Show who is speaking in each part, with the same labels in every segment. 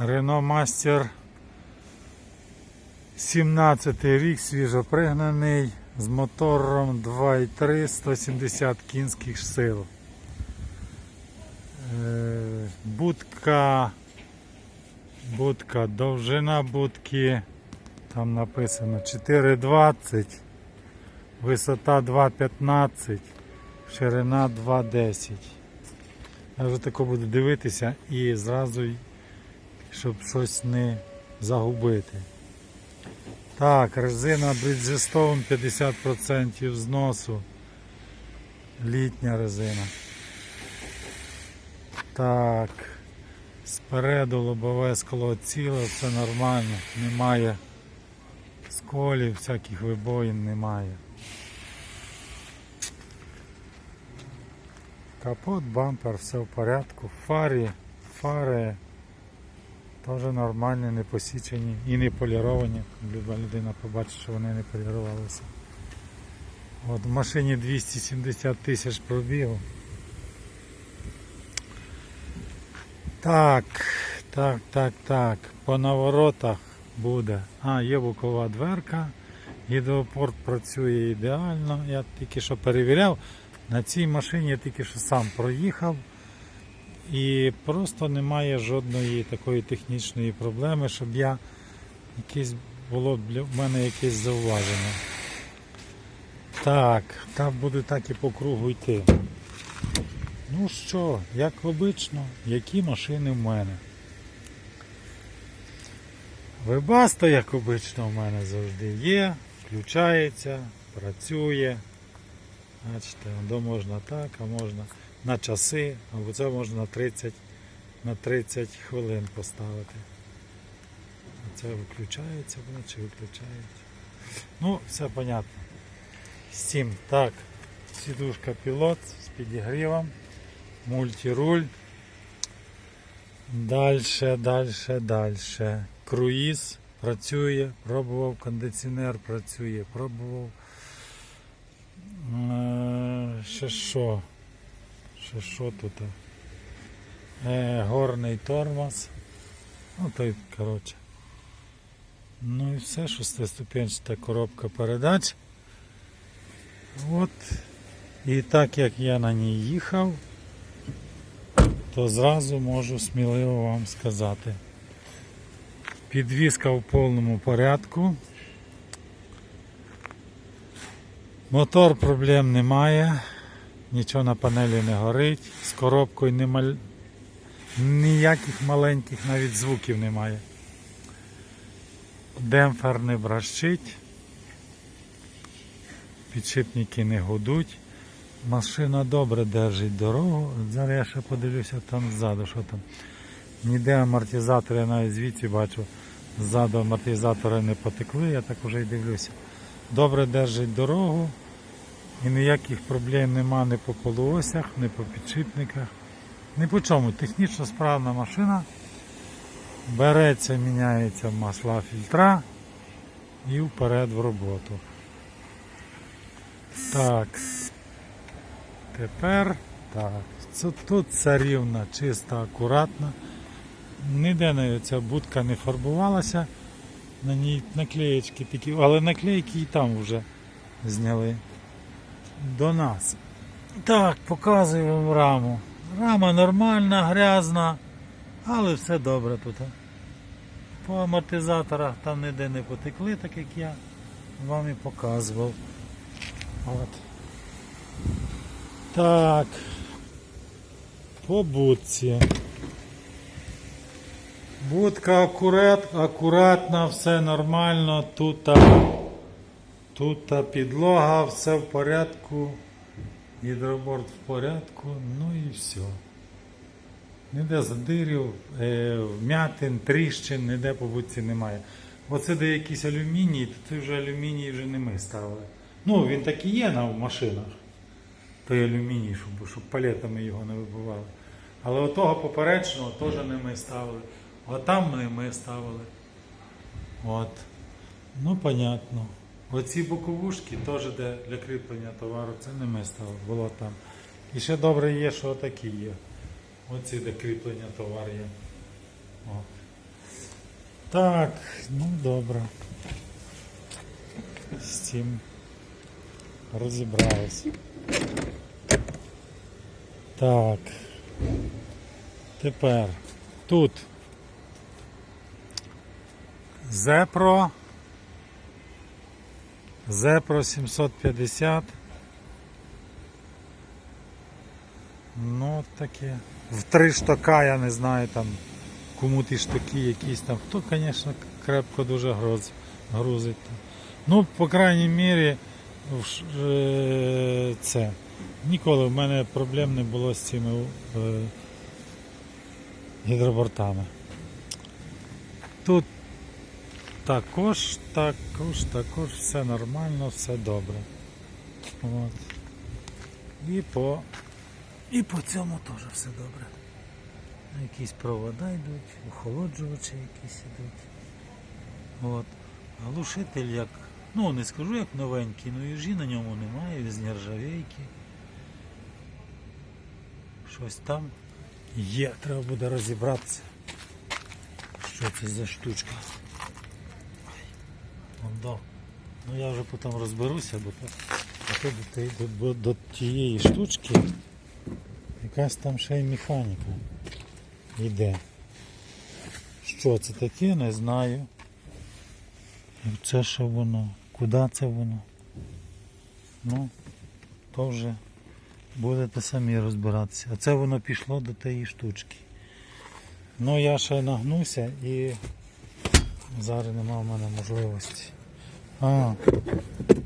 Speaker 1: Renault Master 17 рік свіжопригнаний з мотором 2.3 170 кінських сил. Е, Будка, будка, довжина будки, там написано 4,20, висота 2,15, ширина 2,10. Я вже тако буду дивитися і зразу, щоб щось не загубити. Так, резина Bridgestone 50% зносу. Літня резина. Так. Спереду лобове скло ціле, все нормально, немає сколів, всяких вибоїн немає. Капот, бампер, все в порядку. Фарі, фари теж нормальні, не посічені і не поліровані. Люба людина побачить, що вони не полірувалися. От в машині 270 тисяч пробігу. Так, так, так, так. По наворотах буде. А, є бокова дверка. Гідропорт працює ідеально. Я тільки що перевіряв. На цій машині я тільки що сам проїхав. І просто немає жодної такої технічної проблеми, щоб я якесь було для мене якесь зауваження. Так, так буде так і по кругу йти. Ну що, як обично, які машини в мене? Вебасто, як обично, в мене завжди є, включається, працює. Бачите, до можна так, а можна на часи, або це можна на 30, на 30 хвилин поставити. Це виключається, воно чи виключається. Ну, все понятно. Сім. Так, сідушка пілот з підігрівом, мультируль. Дальше, дальше, дальше. Круїз працює, пробував, кондиціонер працює, пробував. Е, Ще що? Ще що тут? Е, горний тормоз. Ну той, коротше. Ну і все, шестиступенчата коробка передач. От. І так як я на ній їхав, то зразу можу сміливо вам сказати. Підвізка в повному порядку. Мотор проблем немає, нічого на панелі не горить, з коробкою нема... ніяких маленьких навіть звуків немає. Демпфер не бращить, підшипники не гудуть. Машина добре держить дорогу. Зараз я ще подивлюся там ззаду, що там. Ніде амортизатори, я навіть звідси бачу, ззаду амортизатори не потекли, я так вже й дивлюся. Добре держить дорогу. І ніяких проблем нема ні по полуосях, ні по підшипниках. Ні по чому. Технічно справна машина. Береться, міняється масла фільтра і вперед в роботу. Так. Тепер так. Це, тут все рівно, чисто, акуратно. Ніде не ця будка не фарбувалася. На ній наклеєчки такі, але наклейки і там вже зняли до нас. Так, показую вам раму. Рама нормальна, грязна, але все добре тут. По амортизаторах там ніде не потекли, так як я вам і показував. От. Так. По будці. Будка акурат, акуратна, все нормально. Тут, тут підлога, все в порядку. Гідроборд в порядку, ну і все. Ніде задирів, е, вмятин, тріщин, ніде по будці немає. Оце де якийсь алюміній, то це вже алюміній вже не ми ставили. Ну, він так і є на машинах. Той алюміній, щоб, щоб палетами його не вибивали. Але отого поперечного теж не ми ставили. Отам не ми ставили. От. Ну, понятно. Оці боковушки теж де для кріплення товару, це не ми ставили, було там. І ще добре є, що такі є. Оці де кріплення товару є. От. Так, ну добре. З цим розібрались. Так. Тепер тут Зепро. Зепро 750. Ну таке. В три штока, я не знаю там кому ті штуки якісь там. Хто, звісно, крепко дуже груз, грузить. Ну, по крайній мірі, е, це. Ніколи в мене проблем не було з цими е, гідробортами. Тут також, також, також все нормально, все добре. От. І по, і по цьому теж все добре. Якісь провода йдуть, охолоджувачі якісь йдуть. От. Глушитель як, ну не скажу як новенький, ну їжі на ньому немає, він з нержавейки. Щось там є, треба буде розібратися. Що це за штучка? До. Ну я вже потім розберуся, бо то, до, тієї- до, до тієї штучки якась там ще й механіка йде. Що це таке, не знаю. Це що воно? Куди це воно? Ну, то вже будете самі розбиратися. А це воно пішло до тієї штучки. Ну я ще нагнуся і зараз нема в мене можливості. А,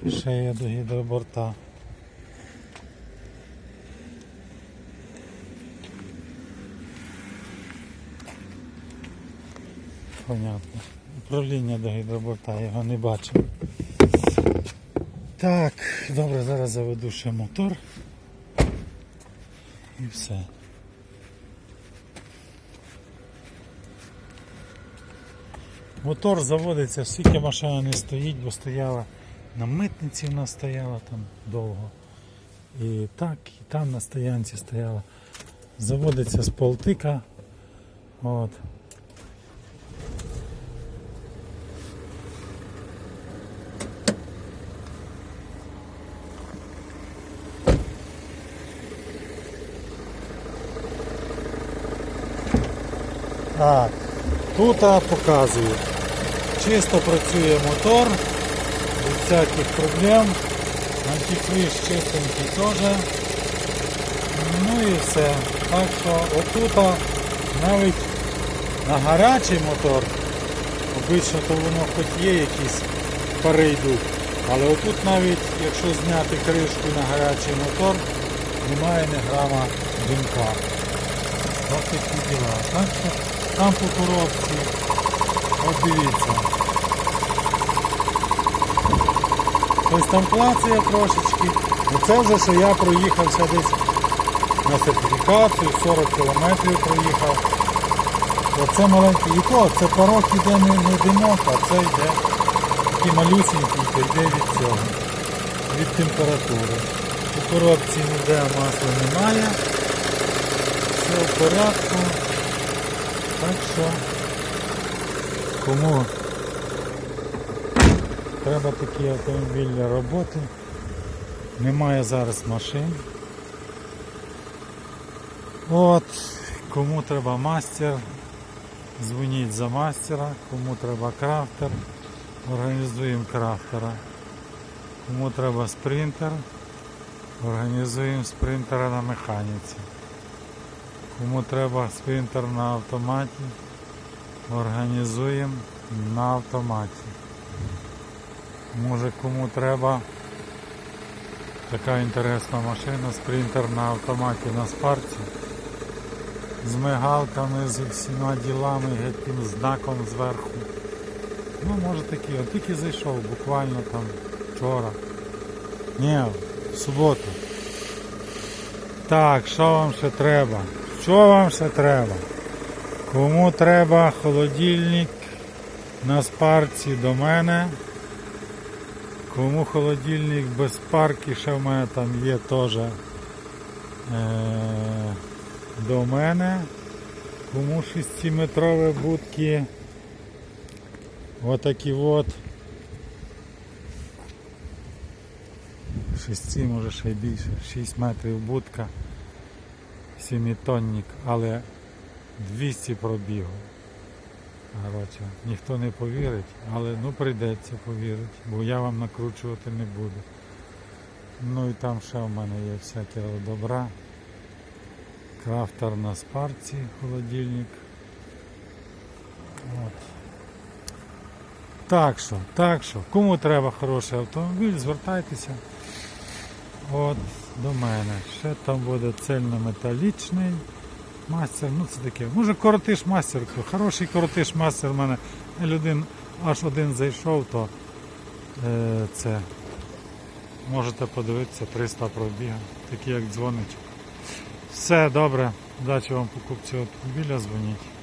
Speaker 1: ще є до гідроборта. Понятно. Управління до гідроборта, я його не бачив. Так, добре, зараз заведу ще мотор. І все. Мотор заводиться, скільки машина не стоїть, бо стояла на митниці вона стояла там довго. І так, і там на стоянці стояла. Заводиться з полтика. От. Так, тут показую. Чисто працює мотор, без всяких проблем. Антифриз чистенький теж. Ну і все. Так що отут навіть на гарячий мотор, обично то воно хоч є якісь пари йдуть. Але отут навіть якщо зняти кришку на гарячий мотор, немає ні грама димка. Ось такі діла. Так що там по коробці. От дивіться. Ось там клацає трошечки. Оце вже що я проїхався десь на сертифікацію, 40 кілометрів проїхав. Оце маленький то, це порог іде не, не димок, а це йде такий малюсенький, то йде від цього, від температури. У коробці ніде масла немає. Все в порядку. Так що кому треба такий автомобіль для роботи. Немає зараз машин. От, кому треба мастер, дзвоніть за мастера, кому треба крафтер, організуємо крафтера. Кому треба спринтер, організуємо спринтера на механіці. Кому треба спринтер на автоматі, організуємо на автоматі. Може кому треба така інтересна машина, спринтер на автоматі на спарці. З мигалками, з всіма ділами, тим знаком зверху. Ну, може такі, от тільки зайшов, буквально там вчора. Ні, в суботу. Так, що вам ще треба? Що вам ще треба? Кому треба холодильник на спарці до мене? Кому холодильник без парки, ще в мене там є теж е- до мене. Кому 6-метрові будки Отакі от. Шести, може ще й більше. 6 метрів будка. Сімітонник, але 200 пробігу. Коротше, ніхто не повірить, але ну прийдеться повірити, бо я вам накручувати не буду. Ну і там ще в мене є всяке добра. Крафтер на спарці, холодильник. От. Так що, так що, кому треба хороший автомобіль, звертайтеся от до мене. Ще там буде цельнометалічний мастер. Ну це таке. Може коротиш мастер, хороший коротиш мастер в мене. Людин аж один зайшов, то е, це можете подивитися 300 пробіга, такі як дзвонить. Все добре, удачі вам покупці автомобіля, дзвоніть.